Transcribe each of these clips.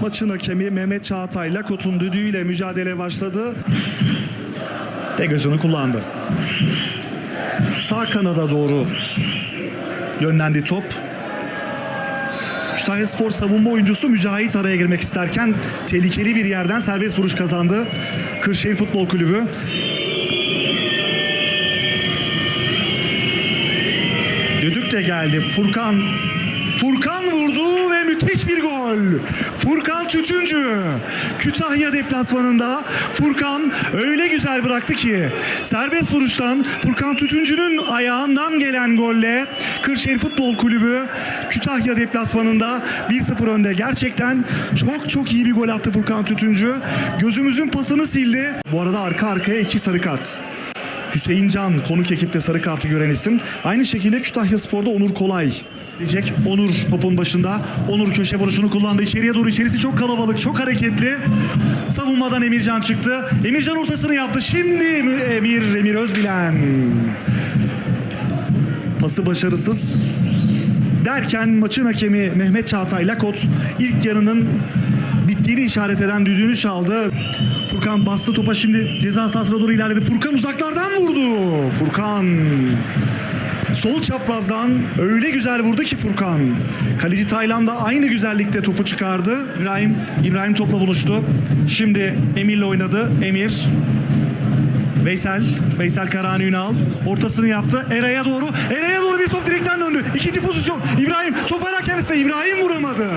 Maçın hakemi Mehmet Çağatay Lakot'un düdüğüyle mücadele başladı. Degajını kullandı. Sağ kanada doğru yönlendi top. Kütahya Spor savunma oyuncusu Mücahit araya girmek isterken tehlikeli bir yerden serbest vuruş kazandı. Kırşehir Futbol Kulübü. Düdük de geldi. Furkan Furkan vurdu ve müthiş bir gol. Furkan Tütüncü. Kütahya deplasmanında Furkan öyle güzel bıraktı ki serbest vuruştan Furkan Tütüncü'nün ayağından gelen golle Kırşehir Futbol Kulübü Kütahya deplasmanında 1-0 önde. Gerçekten çok çok iyi bir gol attı Furkan Tütüncü. Gözümüzün pasını sildi. Bu arada arka arkaya iki sarı kart. Hüseyin Can konuk ekipte sarı kartı gören isim. Aynı şekilde Kütahya Spor'da Onur Kolay diyecek. Onur topun başında. Onur köşe vuruşunu kullandı. İçeriye doğru içerisi çok kalabalık, çok hareketli. Savunmadan Emircan çıktı. Emircan ortasını yaptı. Şimdi Emir, Emir Özbilen. Pası başarısız. Derken maçın hakemi Mehmet Çağatay Lakot ilk yarının bittiğini işaret eden düdüğünü çaldı. Furkan bastı topa şimdi ceza sahasına doğru ilerledi. Furkan uzaklardan vurdu. Furkan sol çaprazdan öyle güzel vurdu ki Furkan. Kaleci Taylan da aynı güzellikte topu çıkardı. İbrahim İbrahim topla buluştu. Şimdi Emir'le oynadı. Emir Veysel, Veysel Karahan Ünal ortasını yaptı. Eray'a doğru, Eray'a doğru bir top direkten döndü. İkinci pozisyon. İbrahim top hala kendisine. İbrahim vuramadı.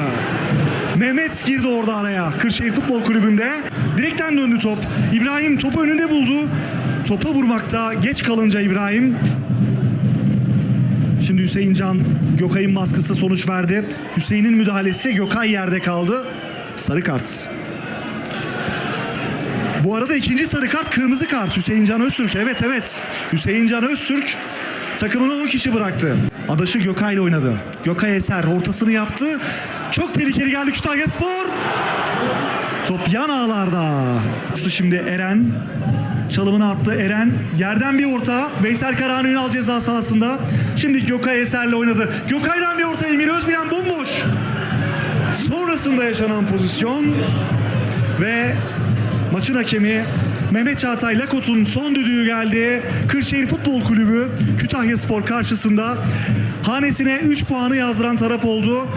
Mehmet girdi orada araya. Kırşehir Futbol Kulübü'nde. Direkten döndü top. İbrahim topu önünde buldu. Topa vurmakta geç kalınca İbrahim Şimdi Hüseyin Can Gökay'ın baskısı sonuç verdi. Hüseyin'in müdahalesi Gökay yerde kaldı. Sarı kart. Bu arada ikinci sarı kart kırmızı kart Hüseyin Can Öztürk. Evet evet. Hüseyin Can Öztürk takımını 10 kişi bıraktı. Adaşı Gökay ile oynadı. Gökay Eser ortasını yaptı. Çok tehlikeli geldi Kütahya Spor. Top yan ağlarda. Şimdi Eren. Çalımını attı Eren. Yerden bir orta. Veysel Karahan Ünal ceza sahasında. Şimdi Gökay Eser'le oynadı. Gökay'dan bir orta Emir Özbilen bomboş. Sonrasında yaşanan pozisyon ve maçın hakemi Mehmet Çağatay Lakot'un son düdüğü geldi. Kırşehir Futbol Kulübü Kütahya Spor karşısında hanesine 3 puanı yazdıran taraf oldu.